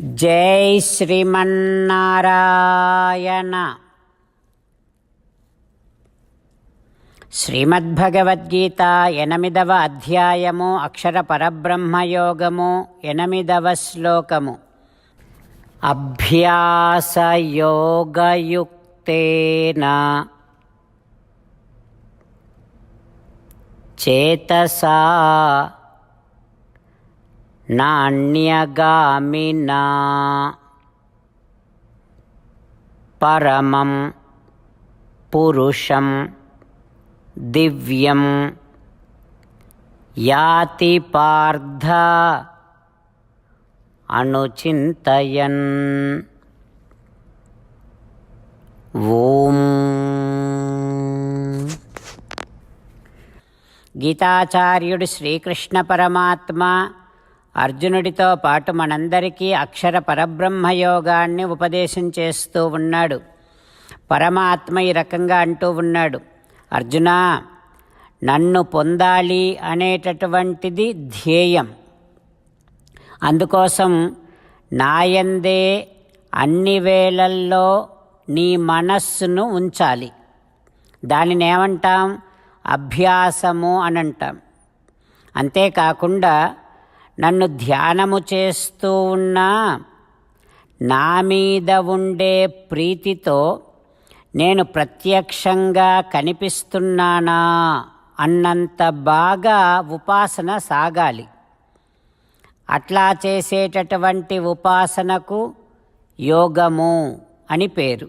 జై శ్రీమన్నారాయణ. శ్రీమద్భగవద్గీత ఎనిమిదవ అధ్యాయము అక్షర పరబ్రహ్మయోగము ఎనిమిదవ శ్లోకము. అభ్యాసయోగయుక్తేన చేతసా నాణ్యగామినా పరమం పురుషం దివ్యం యాతి పార్థ అనుచింతయన్. ఓం. గీతాచార్యుడు శ్రీకృష్ణ పరమాత్మ అర్జునుడితో పాటు మనందరికీ అక్షర పరబ్రహ్మయోగాన్ని ఉపదేశం చేస్తూ ఉన్నాడు. పరమాత్మ ఈ రకంగా అంటూ ఉన్నాడు. అర్జున నన్ను పొందాలి అనేటటువంటిది ధ్యేయం. అందుకోసం నాయందే అన్ని వేళల్లో నీ మనస్సును ఉంచాలి. దానిని ఏమంటాం? అభ్యాసము అని అంటాం అంతేకాకుండా నన్ను ధ్యానము చేస్తూ ఉన్నా నా మీద ఉండే ప్రీతితో నేను ప్రత్యక్షంగా కనిపిస్తున్నానా అన్నంత బాగా ఉపాసన సాగాలి. అట్లా చేసేటటువంటి ఉపాసనకు యోగము అని పేరు.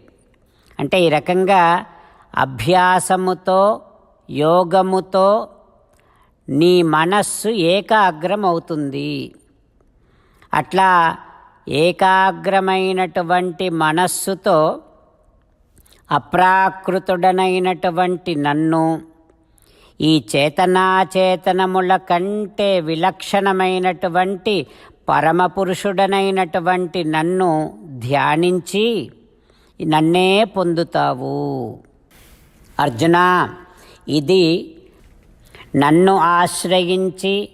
అంటే ఈ రకంగా అభ్యాసముతో యోగముతో నీ మనస్సు ఏకాగ్రమవుతుంది. అట్లా ఏకాగ్రమైనటువంటి మనస్సుతో అప్రాకృతుడనైనటువంటి నన్ను ఈ చేతనాచేతనముల కంటే విలక్షణమైనటువంటి పరమపురుషుడనైనటువంటి నన్ను ధ్యానించి నన్నే పొందుతావు. అర్జున ఇది నన్ను ఆశ్రయించి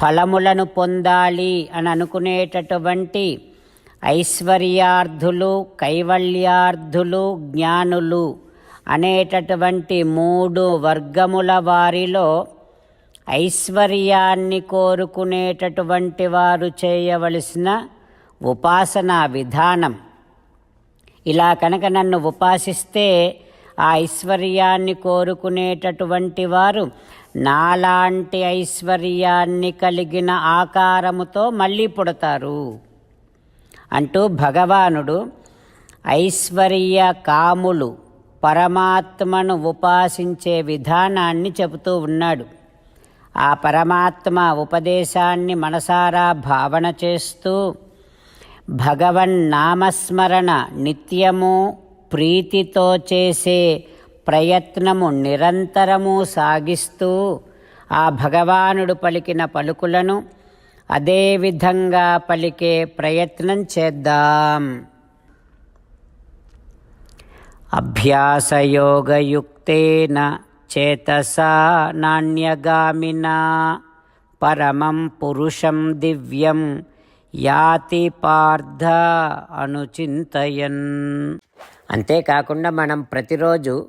ఫలములను పొందాలి అని అనుకునేటటువంటి ఐశ్వర్యార్థులు కైవల్యార్థులు జ్ఞానులు అనేటటువంటి మూడు వర్గముల వారిలో ఐశ్వర్యాన్ని కోరుకునేటటువంటి వారు చేయవలసిన ఉపాసనా విధానం. ఇలా కనుక నన్ను ఉపాసిస్తే ఆ ఐశ్వర్యాన్ని కోరుకునేటటువంటి వారు నాలాంటి ఐశ్వర్యాన్ని కలిగిన ఆకారముతో మళ్ళీ పుడతారు. అంటూ భగవానుడు ఐశ్వర్య కాములు పరమాత్మను ఉపాసించే విధానాన్ని చెబుతూ ఉన్నాడు. ఆ పరమాత్మ ఉపదేశాన్ని మనసారా భావన చేస్తూ భగవన్నామస్మరణ నిత్యము ప్రీతితో చేసే ప్రయత్నము నిరంతరము సాగిస్తూ ఆ భగవానుడు పలికిన పలుకులను అదే విధంగా పలికే ప్రయత్నం చేద్దాం. అభ్యాసయోగయుక్తేన చేతసా నాణ్యగామినా పరమం పురుషం దివ్యం యాతి పార్థ అనుచింతయన్. అంతేకాకుండా మనం ప్రతిరోజు